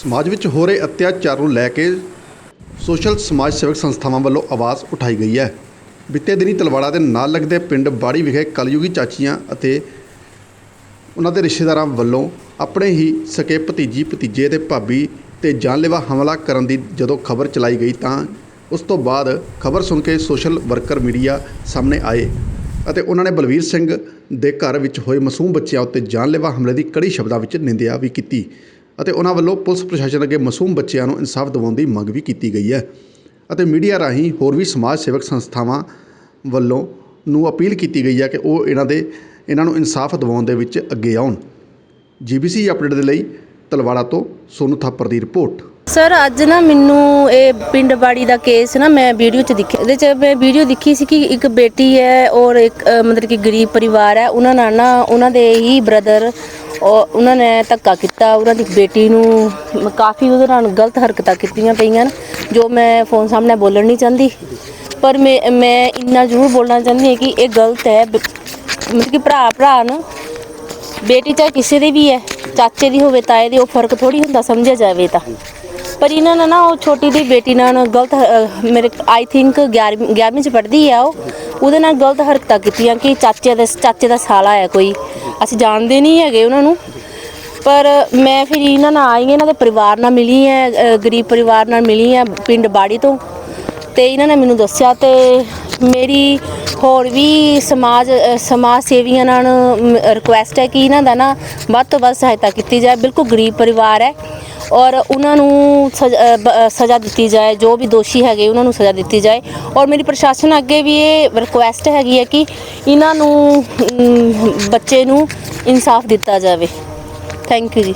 ਸਮਾਜ ਵਿੱਚ ਹੋ ਰਹੇ ਅਤਿਆਚਾਰ ਨੂੰ ਲੈ ਕੇ ਸੋਸ਼ਲ ਸਮਾਜ ਸੇਵਕ ਸੰਸਥਾਵਾਂ ਵੱਲੋਂ ਆਵਾਜ਼ ਉਠਾਈ ਗਈ ਹੈ। ਬੀਤੇ ਦਿਨੀ ਤਲਵਾੜਾ ਦੇ ਨਾਲ ਲੱਗਦੇ ਪਿੰਡ ਬਾੜੀ ਵਿਖੇ ਕਲਯੁਗੀ ਚਾਚੀਆਂ ਅਤੇ ਉਹਨਾਂ ਦੇ ਰਿਸ਼ਤੇਦਾਰਾਂ ਵੱਲੋਂ ਆਪਣੇ ਹੀ ਸਕੇ ਭਤੀਜੀ, ਭਤੀਜੇ ਤੇ ਭਾਬੀ ਤੇ ਜਾਨਲੇਵਾ ਹਮਲਾ ਕਰਨ ਦੀ ਜਦੋਂ ਖਬਰ ਚਲਾਈ ਗਈ ਤਾਂ ਉਸ ਤੋਂ ਬਾਅਦ ਖਬਰ ਸੁਣ ਕੇ ਸੋਸ਼ਲ ਵਰਕਰ ਮੀਡੀਆ ਸਾਹਮਣੇ ਆਏ ਅਤੇ ਉਹਨਾਂ ਨੇ ਬਲਵੀਰ ਸਿੰਘ ਦੇ ਘਰ ਵਿੱਚ ਹੋਏ ਮਾਸੂਮ ਬੱਚਿਆਂ ਉੱਤੇ ਜਾਨਲੇਵਾ ਹਮਲੇ ਦੀ ਕੜੀ ਸ਼ਬਦਾਂ ਵਿੱਚ ਨਿੰਦਿਆ ਵੀ ਕੀਤੀ। ਅਤੇ ਉਹਨਾਂ ਵੱਲੋਂ ਪੁਲਿਸ ਪ੍ਰਸ਼ਾਸਨ ਅੱਗੇ ਮਾਸੂਮ ਬੱਚਿਆਂ ਨੂੰ ਇਨਸਾਫ ਦਿਵਾਉਣ ਦੀ ਮੰਗ ਵੀ ਕੀਤੀ ਗਈ ਹੈ। ਅਤੇ ਮੀਡੀਆ ਰਾਹੀਂ ਹੋਰ ਵੀ ਸਮਾਜ ਸੇਵਕ ਸੰਸਥਾਵਾਂ ਵੱਲੋਂ ਨੂੰ ਅਪੀਲ ਕੀਤੀ ਗਈ ਹੈ ਕਿ ਉਹ ਇਹਨਾਂ ਦੇ ਇਹਨਾਂ ਨੂੰ ਇਨਸਾਫ ਦਿਵਾਉਣ ਦੇ ਵਿੱਚ ਅੱਗੇ ਆਉਣ। ਜੀਬੀਸੀ ਅਪਡੇਟ ਦੇ ਲਈ ਤਲਵਾੜਾ ਤੋਂ ਸੋਨੂ ਥਾਪਰ ਦੀ ਰਿਪੋਰਟ। ਸਰ ਅੱਜ ਨਾ ਮੈਨੂੰ ਇਹ ਪਿੰਡ ਬਾੜੀ ਦਾ ਕੇਸ ਨਾ ਮੈਂ ਵੀਡੀਓ 'ਚ ਦੇਖਿਆ ਇਹਦੇ 'ਚ ਮੈਂ ਵੀਡੀਓ ਦੇਖੀ ਸੀ ਕਿ ਇੱਕ ਬੇਟੀ ਹੈ ਔਰ ਇੱਕ ਅ, ਮਤਲਬ ਕਿ ਗਰੀਬ ਪਰਿਵਾਰ ਹੈ। ਉਹਨਾਂ ਨਾਲ ਨਾ ਉਹਨਾਂ ਦੇ ਹੀ ਬ੍ਰਦਰ ਉਹ ਉਹਨਾਂ ਨੇ ਧੱਕਾ ਕੀਤਾ ਉਹਨਾਂ ਦੀ ਬੇਟੀ ਨੂੰ ਕਾਫੀ ਉਹਦੇ ਨਾਲ ਗਲਤ ਹਰਕਤਾਂ ਕੀਤੀਆਂ ਪਈਆਂ ਨੇ, ਜੋ ਮੈਂ ਫੋਨ ਸਾਹਮਣੇ ਬੋਲਣ ਨਹੀਂ ਚਾਹੁੰਦੀ। ਪਰ ਮੈਂ ਮੈਂ ਇੰਨਾ ਜ਼ਰੂਰ ਬੋਲਣਾ ਚਾਹੁੰਦੀ ਹਾਂ ਕਿ ਇਹ ਗਲਤ ਹੈ ਮਤਲਬ ਕਿ ਭਰਾ ਭਰਾ ਨੂੰ ਬੇਟੀ ਚਾਹੇ ਕਿਸੇ ਦੀ ਵੀ ਹੈ ਚਾਚੇ ਦੀ ਹੋਵੇ ਤਾਏ ਦੀ ਉਹ ਫ਼ਰਕ ਥੋੜੀ ਹੁੰਦਾ ਸਮਝਿਆ ਜਾਵੇ ਤਾਂ। ਪਰ ਇਹਨਾਂ ਨੇ ਨਾ ਉਹ ਛੋਟੀ ਦੀ ਬੇਟੀ ਨਾਲ ਗਲਤ ਮੇਰੇ ਆਈ ਥਿੰਕ 11ਵੀਂ 11ਵੀਂ ਚ ਪੜ੍ਹਦੀ ਆ ਉਹ ਉਹਦੇ ਨਾਲ ਗਲਤ ਹਰਕਤਾਂ ਕੀਤੀਆਂ ਕਿ ਚਾਚੇ ਦਾ ਚਾਚੇ ਦਾ ਸਾਲਾ ਹੈ ਕੋਈ। ਅਸੀਂ ਜਾਣਦੇ ਨਹੀਂ ਹੈਗੇ ਉਹਨਾਂ ਨੂੰ। ਪਰ ਮੈਂ ਫਿਰ ਇਹਨਾਂ ਨਾਲ ਆਈ ਹਾਂ, ਇਹਨਾਂ ਦੇ ਪਰਿਵਾਰ ਨਾਲ ਮਿਲੀ ਹੈ ਗਰੀਬ ਪਰਿਵਾਰ ਨਾਲ ਮਿਲੀ ਹੈ ਪਿੰਡ ਬਾੜੀ ਤੋਂ। ਤੇ ਇਹਨਾਂ ਨੇ ਮੈਨੂੰ ਦੱਸਿਆ ਤੇ ਮੇਰੀ ਹੋਰ ਵੀ ਸਮਾਜ ਸਮਾਜ ਸੇਵੀਆਂ ਨਾਲ ਰਿਕੁਐਸਟ ਹੈ ਕਿ ਇਹਨਾਂ ਦਾ ਨਾ ਵੱਧ ਤੋਂ ਵੱਧ ਸਹਾਇਤਾ ਕੀਤੀ ਜਾਏ। ਬਿਲਕੁਲ ਗਰੀਬ ਪਰਿਵਾਰ ਹੈ। ਔਰ ਉਹਨਾਂ ਨੂੰ ਸਜ਼- ਬ- ਸਜ਼ਾ ਦਿੱਤੀ ਜਾਏ, ਜੋ ਵੀ ਦੋਸ਼ੀ ਹੈਗੇ ਉਹਨਾਂ ਨੂੰ ਸਜ਼ਾ ਦਿੱਤੀ ਜਾਏ। ਔਰ ਮੇਰੀ ਪ੍ਰਸ਼ਾਸਨ ਅੱਗੇ ਵੀ ਇਹ ਰਿਕੁਐਸਟ ਹੈਗੀ ਹੈ ਕਿ ਇਹਨਾਂ ਨੂੰ ਬੱਚੇ ਨੂੰ ਇਨਸਾਫ ਦਿੱਤਾ ਜਾਵੇ। ਥੈਂਕ ਯੂ ਜੀ।